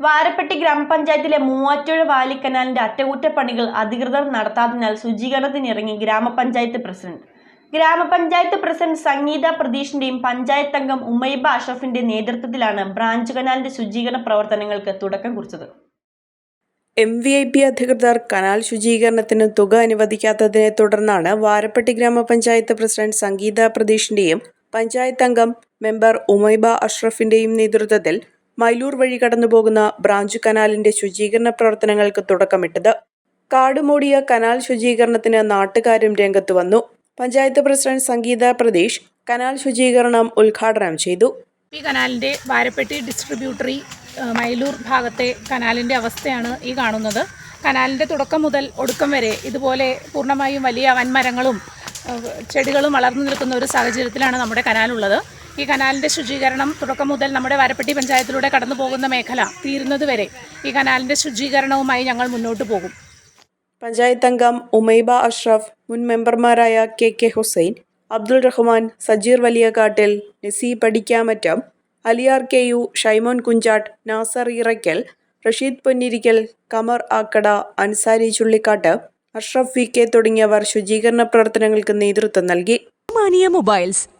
വാരപ്പെട്ടി ഗ്രാമപഞ്ചായത്തിലെ മൂവാറ്റുഴ വാലിക്കനാലിന്റെ അറ്റകുറ്റപ്പണികൾ അധികൃതർ നടത്താത്തതിനാൽ ശുചീകരണത്തിനിറങ്ങി ഗ്രാമപഞ്ചായത്ത് പ്രസിഡന്റ്. ഗ്രാമപഞ്ചായത്ത് പ്രസിഡന്റ് സംഗീത പ്രതീഷിന്റെയും പഞ്ചായത്ത് അംഗം ഉമൈബ അഷറഫിന്റെ നേതൃത്വത്തിലാണ് ബ്രാഞ്ച് കനാലിന്റെ ശുചീകരണ പ്രവർത്തനങ്ങൾക്ക് തുടക്കം കുറിച്ചത്. എം വി ഐ പി അധികൃതർ കനാൽ ശുചീകരണത്തിന് തുക അനുവദിക്കാത്തതിനെ തുടർന്നാണ് വാരപ്പെട്ടി ഗ്രാമപഞ്ചായത്ത് പ്രസിഡന്റ് സംഗീത പ്രതീഷിന്റെയും പഞ്ചായത്ത് അംഗം മെമ്പർ ഉമൈബ അഷ്റഫിന്റെയും നേതൃത്വത്തിൽ മൈലൂർ വഴി കടന്നുപോകുന്ന ബ്രാഞ്ച് കനാലിന്റെ ശുചീകരണ പ്രവർത്തനങ്ങൾക്ക് തുടക്കമിട്ടത്. കാടുമൂടിയ കനാൽ ശുചീകരണത്തിന് നാട്ടുകാരും രംഗത്ത് വന്നു. പഞ്ചായത്ത് പ്രസിഡന്റ് സംഗീത പ്രതീഷ് കനാൽ ശുചീകരണം ഉദ്ഘാടനം ചെയ്തു. പി കനാലിന്റെ വാരപ്പെട്ടി ഡിസ്ട്രിബ്യൂട്ടറി മൈലൂർ ഭാഗത്തെ കനാലിന്റെ അവസ്ഥയാണ് ഈ കാണുന്നത്. കനാലിന്റെ തുടക്കം മുതൽ ഒടുക്കം വരെ ഇതുപോലെ പൂർണമായും വലിയ വൻമരങ്ങളും ചെടികളും വളർന്നു നിൽക്കുന്ന ഒരു സാഹചര്യത്തിലാണ് നമ്മുടെ കനാലുള്ളത് ഈ കനാലിന്റെ ശുചീകരണം തുടക്കം മുതൽ നമ്മുടെ വാരപ്പെട്ടി പഞ്ചായത്തിലൂടെ കടന്നു പോകുന്ന മേഖല തീരുന്നത് വരെ ഈ കനാലിന്റെ ശുചീകരണവുമായി ഞങ്ങൾ മുന്നോട്ട് പോകും. പഞ്ചായത്ത് അംഗം ഉമൈബ അഷ്റഫ് മുൻ മെമ്പർമാരായ K K Hussain Abdul Rahman Sajeer Valiyakattil Nasee Padikkamattam Aliyar K U Shaimon Kunchattu Nasar Iraykkal Rasheed Ponnirikkal Kamar Akkada Ansari Chullikkattu Ashraf V K തുടങ്ങിയവർ ശുചീകരണ പ്രവർത്തനങ്ങൾക്ക് നേതൃത്വം നൽകി. Mania mobiles